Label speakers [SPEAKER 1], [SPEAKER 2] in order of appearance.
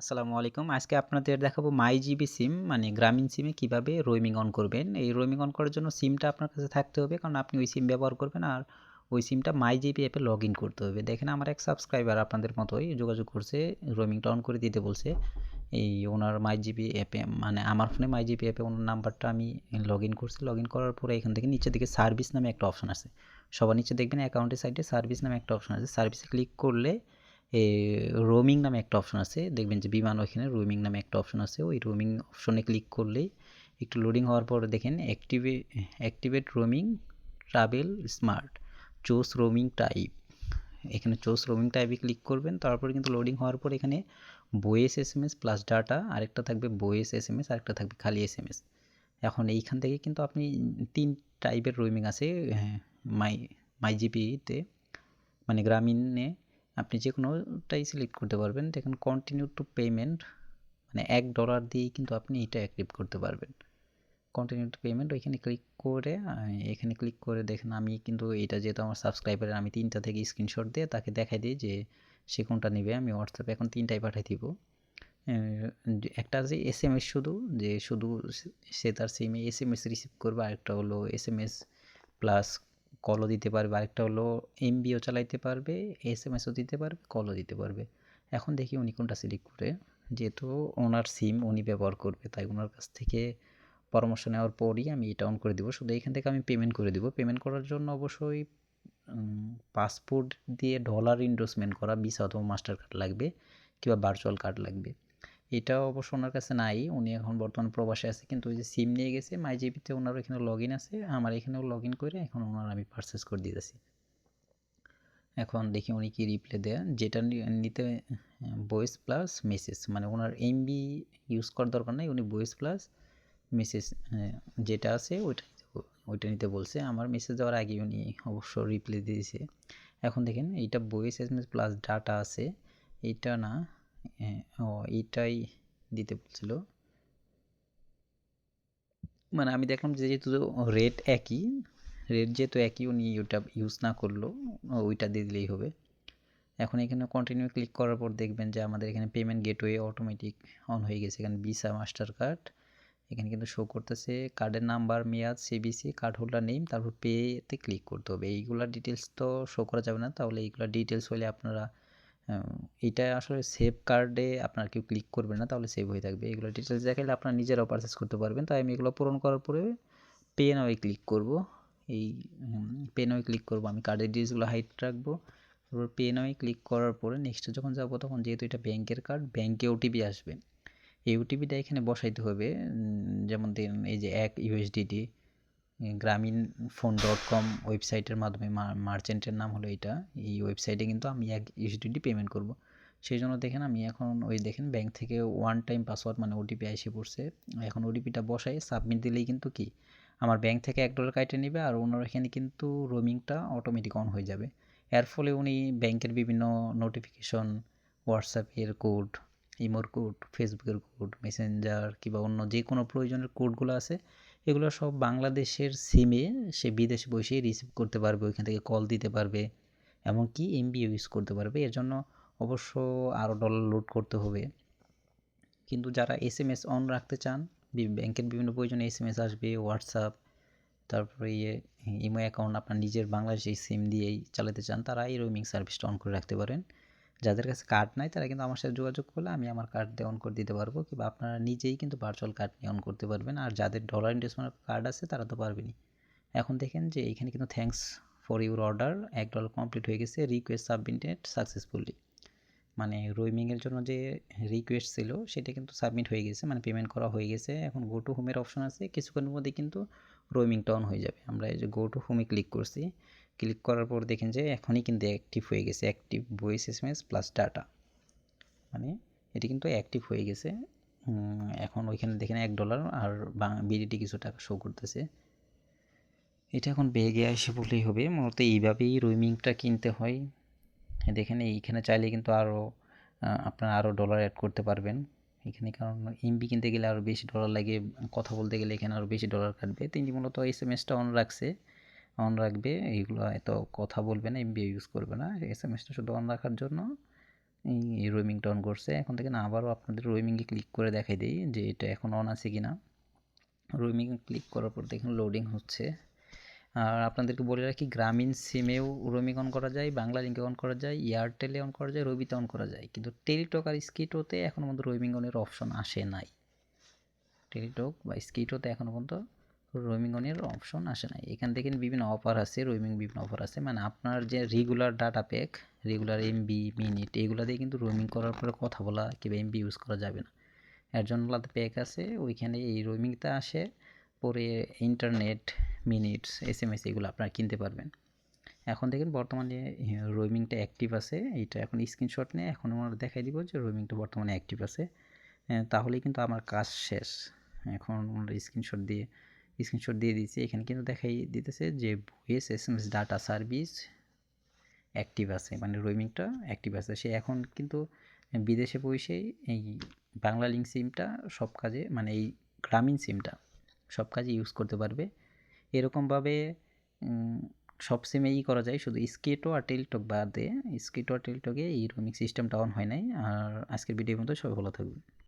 [SPEAKER 1] আসসালামু আলাইকুম। আজকে আপনাদের দেখাবো মাইজিবি সিম মানে গ্রামীণ সিমে কীভাবে রোমিং অন করবেন। এই রোমিং অন করার জন্য সিমটা আপনার কাছে থাকতে হবে, কারণ আপনি ওই সিম ব্যবহার করবেন আর ওই সিমটা মাই মাইজিবি অ্যাপে লগ ইন করতে হবে। দেখেন, আমার এক সাবস্ক্রাইবার আপনাদের মতোই যোগাযোগ করছে রোমিংটা অন করে দিতে বলছে। এই ওনার মাই মাইজিবি অ্যাপে মানে আমার ফোনে মাই মাইজিবি অ্যাপে ওনার নাম্বারটা আমি লগ ইন করছি। লগ ইন করার পরে এখান থেকে নিচের দিকে সার্ভিস নামে একটা অপশন আছে। সবার নিচে দেখবেন অ্যাকাউন্টের সাইডে সার্ভিস নামে একটা অপশন আছে। সার্ভিসে ক্লিক করলে রোমিং নামে একটা অপশন আছে। দেখবেন যে বিমান ওইখানে রোমিং নামে একটা অপশন আছে। ওই রোমিং অপশনে ক্লিক করলেই একটু লোডিং হওয়ার পর দেখেন অ্যাক্টিভে activate roaming travel smart choose roaming type এখানে চোস রোমিং টাইপে ক্লিক করবেন। তারপরে কিন্তু লোডিং হওয়ার পর এখানে voice S M S plus data আরেকটা থাকবে বয়েস এস এম এস আরেকটা থাকবে খালি এস এম এস এখন এইখান থেকে কিন্তু আপনি তিন টাইপের রোমিং আছে মাই মাই জিপিতে মানে গ্রামীণে আপনি যে কোনোটাই সিলেক্ট করতে পারবেন। দেখেন কন্টিনিউ টু পেমেন্ট মানে এক ডলার দিয়েই কিন্তু আপনি এটা অ্যাক্টিভ করতে পারবেন। কন্টিনিউ টু পেমেন্ট ওইখানে ক্লিক করে এখানে ক্লিক করে দেখেন, আমি কিন্তু এটা যেহেতু আমার সাবস্ক্রাইবারের আমি তিনটা থেকে স্ক্রিনশট দিয়ে তাকে দেখাই দিই যে সে কোনটা নেবে। আমি হোয়াটসঅ্যাপে এখন তিনটাই পাঠিয়ে দিব। একটা আছে এস এম এস শুধু, যে শুধু সে তার সিমে এস এম এস রিসিভ করবে, আরেকটা হলো এস এম এস প্লাস কলও দিতে পারবে। আরেকটা হলো এমবিও চালাইতে পারবে এস এম এসও দিতে পারবে কলও দিতে পারবে। এখন দেখি উনি কোনটা সিলেক্ট করে। যেহেতু ওনার সিম উনি ব্যবহার করবে, তাই ওনার কাছ থেকে পরামর্শ নেওয়ার পরই আমি এটা অন করে দিব। শুধু এখান থেকে আমি পেমেন্ট করে দিব। পেমেন্ট করার জন্য অবশ্যই পাসপোর্ট দিয়ে ডলার ইনডোসমেন্ট করা ভিসা অথবা মাস্টার কার্ড লাগবে কিংবা ভার্চুয়াল কার্ড লাগবে। এটা অবশ্য ওনার কাছে নাই। উনি এখন বর্তমান প্রবাসে আছে, কিন্তু ওই যে সিম নিয়ে গেছে মাইজিপিতে ওনার এখানে লগ ইন আছে, আমার এখানেও লগ ইন করে এখন ওনার আমি পারচেস করে দিতেছি। এখন দেখি উনি কি রিপ্লে দেয় যেটা নিতে ভয়েস প্লাস মেসেজ মানে ওনার এমবি ইউজ করার দরকার নেই, উনি ভয়েস প্লাস মেসেজ যেটা আছে ওইটা ওইটা নিতে বলছে। আমার মেসেজ দেওয়ার আগে উনি অবশ্য রিপ্লে দিয়েছে। এখন দেখেন এইটা ভয়েস এস প্লাস ডাটা আছে, এইটা না ও এটাই দিতে বলছিল। মানে আমি দেখলাম যে যেহেতু রেট একই রেট যেহেতু একই, উনি ওটা ইউজ না করল, ওইটা দিয়ে দিলেই হবে। এখন এখানে কন্টিনিউ ক্লিক করার পর দেখবেন যে আমাদের এখানে পেমেন্ট গেটওয়ে অটোমেটিক অন হয়ে গেছে। এখানে ভিসা মাস্টার কার্ড এখানে কিন্তু শো করতেছে। কার্ডের নাম্বার মেয়াদ সিবিসি কার্ড হোল্ডার নেম তারপর পেতে ক্লিক করতে হবে। এইগুলা ডিটেলস তো শো করা যাবে না, তাহলে এইগুলা ডিটেলস হলে আপনারা এটা আসলে সেভ কার্ডে আপনার কেউ ক্লিক করবে না, তাহলে সেভ হয়ে থাকবে। এগুলো ডিটেলস দেখালে আপনার নিজেরাও পারচেস করতে পারবেন। তাই আমি এগুলো পূরণ করার পরে পে নাওয়ে ক্লিক করব। এই পে নাওয়ে ক্লিক করব। আমি কার্ডের ডিটেলসগুলো হাইট রাখব। তারপর পে নাওয়ে ক্লিক করার পরে নেক্সটে যখন যাব তখন যেহেতু এটা ব্যাংকের কার্ড ব্যাংকে ওটিপি আসবে। এই ওটিপিটা এখানে বসাইতে হবে। যেমন এই যে এক ইউএসডিটি গ্রামীণ ফোন ডট কম ওয়েবসাইটের মাধ্যমে মার্চেন্টের নাম হলো এটা এই ওয়েবসাইটে কিন্তু আমি এক ইউএসডিটি পেমেন্ট করব। সেই জন্য দেখেন আমি এখন ওই দেখেন ব্যাংক থেকে ওয়ান টাইম পাসওয়ার্ড মানে ওটিপি এসে পড়ছে। এখন ওটিপিটা বসাই সাবমিট দিলেই কিন্তু কি? আমার ব্যাংক থেকে এক ডলার কাইটে নেবে আর ওনার এখানে কিন্তু রোমিংটা অটোমেটিক অন হয়ে যাবে। এর ফলে উনি ব্যাংকের বিভিন্ন নোটিফিকেশন হোয়াটসঅ্যাপের কোড ইমোর কোড ফেসবুকের কোড মেসেঞ্জার কিংবা অন্য যে কোনো প্রয়োজনের কোডগুলো আছে এগুলো সব বাংলাদেশের সিমে সে বিদেশে বসেই রিসিভ করতে পারবে, ওইখান থেকে কল দিতে পারবে, এমনকি এমবি ইউজ করতে পারবে। এর জন্য অবশ্য আরও ডলার লোড করতে হবে। কিন্তু যারা এস এম এস অন রাখতে চান ব্যাংকের বিভিন্ন প্রয়োজনে এস এম এস আসবে হোয়াটসঅ্যাপ তারপরে ইয়ে ইমো অ্যাকাউন্ট আপনার নিজের বাংলাদেশি সিম দিয়েই চালাতে চান, তারা এই রোমিং সার্ভিসটা অন করে রাখতে পারেন। যাদের কাছে কার্ড নাই, তারা কিন্তু আমার সাথে যোগাযোগ করলে আমি আমার কার্ড দিয়ে অন করে দিতে পারব। কিংবা আপনারা নিজেই কিন্তু ভার্চুয়াল কার্ড নিয়ে অন করতে পারবেন। আর যাদের ডলার ইনভেস্টমেন্ট কার্ড আছে, তারা তো পারবেনই। এখন দেখেন যে এখানে কিন্তু থ্যাংকস ফর ইউর অর্ডার এক ডলার কমপ্লিট হয়ে গেছে রিকোয়েস্ট সাবমিটেড সাকসেসফুলি মানে রোমিংয়ের জন্য যে রিকোয়েস্ট ছিল, সেটা কিন্তু সাবমিট হয়ে গেছে। মানে পেমেন্ট করা হয়ে গেছে। এখন গো টু হোমের অপশন আছে। কিছুক্ষণের মধ্যে কিন্তু রোমিংটা অন হয়ে যাবে। আমরা এই যে গো টু হোমে ক্লিক করছি। ক্লিক করার পর দেখেন যে এখনই কিন্তু অ্যাক্টিভ হয়ে গেছে। Active voice S M S plus data মানে এটি কিন্তু অ্যাক্টিভ হয়ে গেছে। এখন ওইখানে দেখেন এক ডলার আর বিডিটি কিছু টাকা শো করতেছে। এটা এখন বেগে আসে বললেই হবে। মূলত এইভাবেই রুইমিংটা কিনতে হয়। দেখেন এইখানে চাইলে কিন্তু আরও আপনারা আরও ডলার অ্যাড করতে পারবেন। এখানে কারণ এমবি কিনতে গেলে আরও বেশি ডলার লাগে। কথা বলতে গেলে এখানে আরও বেশি ডলার কাটবে। তিনি মূলত এস এম এসটা অন রাখছে। অন রাখবে এইগুলো এত কথা বলবে না এমবি ইউজ করবে না। এস এম এসটা শুধু অন রাখার জন্য এই রোমিংটা অন করছে। এখন থেকে না, আবারও আপনাদের রোমিংয়ে ক্লিক করে দেখাই দিই যে এটা এখন অন আছে কি না রোমিং ক্লিক করার পর দেখুন লোডিং হচ্ছে। আর আপনাদেরকে বলে রাখি, গ্রামীণ সিমেও রোমিং অন করা যায়, বাংলা লিঙ্কে অন করা যায় এয়ারটেলে অন করা যায় রবিতে অন করা যায়। কিন্তু টেলিটক আর স্কিটোতে এখনও পর্যন্ত রোমিং অনের অপশন আসে নাই। টেলিটক বা স্কিটোতে এখনও পর্যন্ত রোমিং অনের অপশন আসে নাই। এখান থেকে বিভিন্ন অফার আছে রোমিং বিভিন্ন অফার আছে। মানে আপনার যে regular data pack regular MB minute এগুলো দিয়ে কিন্তু রোমিং করার পরে কথা বলা, কিংবা এমবি ইউজ করা যাবে না। এর জন্য আলাদা প্যাক আছে, ওইখানে এই রোমিংটা আসে, পরে internet minutes S M S এগুলো আপনারা কিনতে পারবেন। এখন দেখেন বর্তমানে রোমিংটা অ্যাক্টিভ আছে। এইটা এখন স্ক্রিনশট নিয়ে এখন আমরা দেখাই দিব যে রোমিংটা বর্তমানে অ্যাক্টিভ আছে। তাহলেই কিন্তু আমার কাজ শেষ। এখন আমরা স্ক্রিনশট দিয়ে স্ক্রিনশট দিয়ে দিয়েছি। এখানে কিন্তু দেখাই দিতেছে যে voice S M S data service active আছে। মানে রোমিংটা অ্যাক্টিভ আছে। সে এখন কিন্তু বিদেশে বসেই এই বাংলা লিঙ্ক সিমটা সব কাজে মানে এই গ্রামীণ সিমটা সব কাজে ইউজ করতে পারবে। এরকমভাবে সব সিমেই করা যায়। শুধু স্কেটো আর টেলটক বাদে স্কেটো আর টেলটকে এই রোমিং সিস্টেমটা অন হয় নাই। আর আজকের ভিডিওর মতো সবাই ভালো থাকবে